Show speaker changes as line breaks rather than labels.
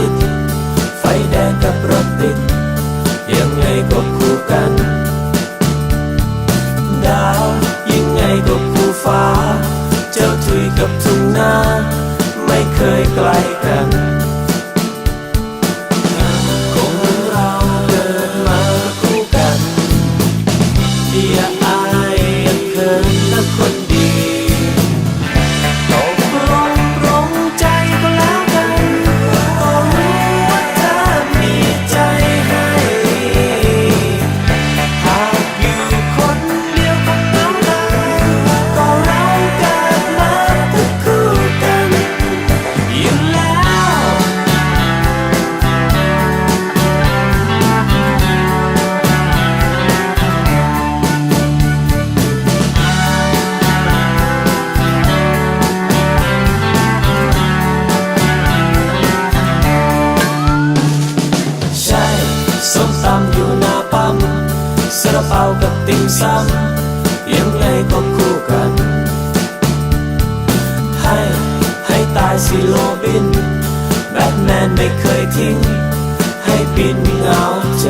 ทิตย์ไฟแดงกับรถติด ยังไงก็คู่กัน ดาวยังไงก็คู่ฟ้า เจ้าทุยกับทุ่งนาไม่เคยไกลกัน สระเปากับติ่มซำยังไงก็คู่กัน ให้ให้ตายสิโลบิน แบทแมนไม่เคยทิ้ง ให้บินเหงาใจ